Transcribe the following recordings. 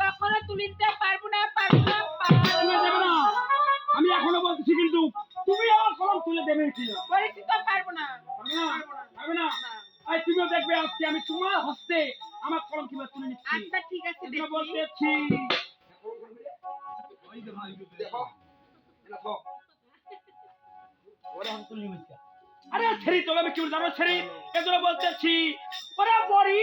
কখনো তুলিতে পারব না পারব না পারব না। আমি এখনও বলতেছি কিন্তু তুমি আমার কলম তুলে দেবে কি না? বলেছি তো পারব না। পারব না। তুমিও দেখবে আজকে আমি তোমার হস্তে আমার কলম কীভাবে তুলে নিচ্ছি। আচ্ছা ঠিক আছে দেখি আরে ছেড়ি তোকে আমি কি জানো ছেড়ি এগুলো বলতেছি ওরা বড়ি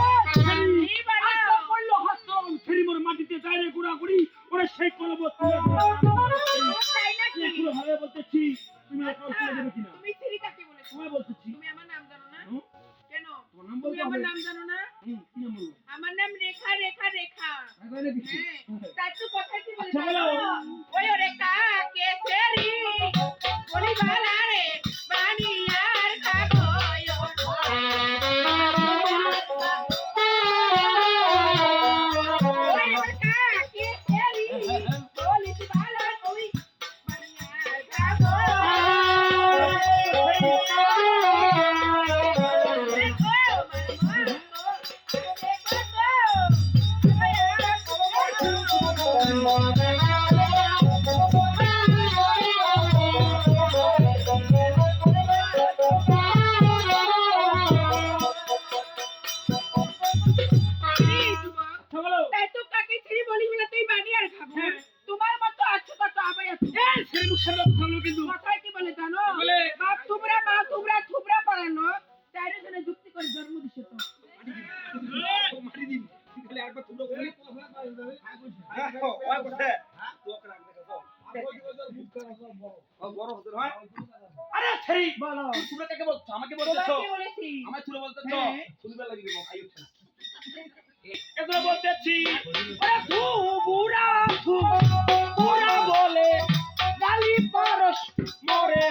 ভালো বলতেছি তুমি অ্যাকাউন্ট খুলে দেবে কিনা? তুমি সিরি কাকে বলেছ তোমায় বলতেছি। তুমি আমার নাম জানো না? কেন? তোমার নাম তুমি বলতে আমার নাম জানো না? কি নাম বলব? আমার নাম রেখা রেখা রেখা। আগে হ্যাঁ তার তো কথা কি বলে। হ্যাঁ। তোমার মতো আছে কত আবার আছে মুখ সামনে কথা বলো কিন্তু। কথায় কি বলে জানো বলে? বাপ মা থুবরা থুবরা পড়ানো চাইরে জনে যুক্তি করে জন্ম দিছে তো মারি দিন। খালি একবার তুলো বলি। আরে, ছেড়ি। তোমরা কাকে বলছো? আমাকে বলতেছো? তোমাকে বলেছি আমায় তুলো বলতেছো? হ্যাঁ। তুলবার লাগি দেবো, আই উঠছে না। এগুলো বলতেছি। বলে। তোরে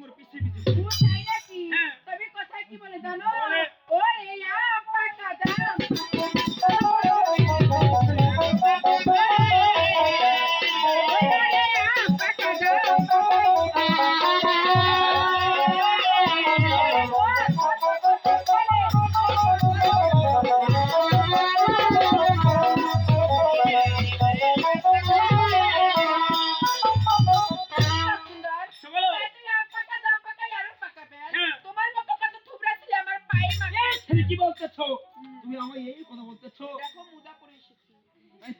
কত ছেড়ি কি বলতেছো? তুমি আমার এই কথা বলতেছ? দেখো মুদা করে এসেছি।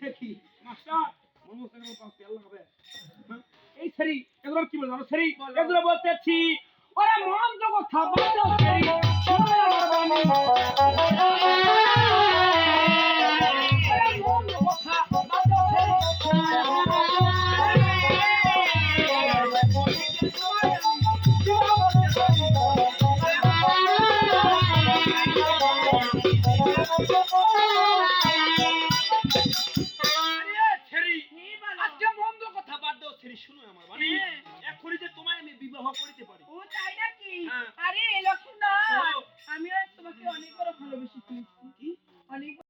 নাকি? মাস্টার হ্যাঁ? এই ছেড়ি এগুলো কি বলছো জানো ছেড়ি এগুলো বলতেছি। ওরা মন তো কথা এখনই যে তোমায় আমি বিবাহ করিতে পারি। ও তাই নাকি? হ্যাঁ। আরে লক্ষ্মী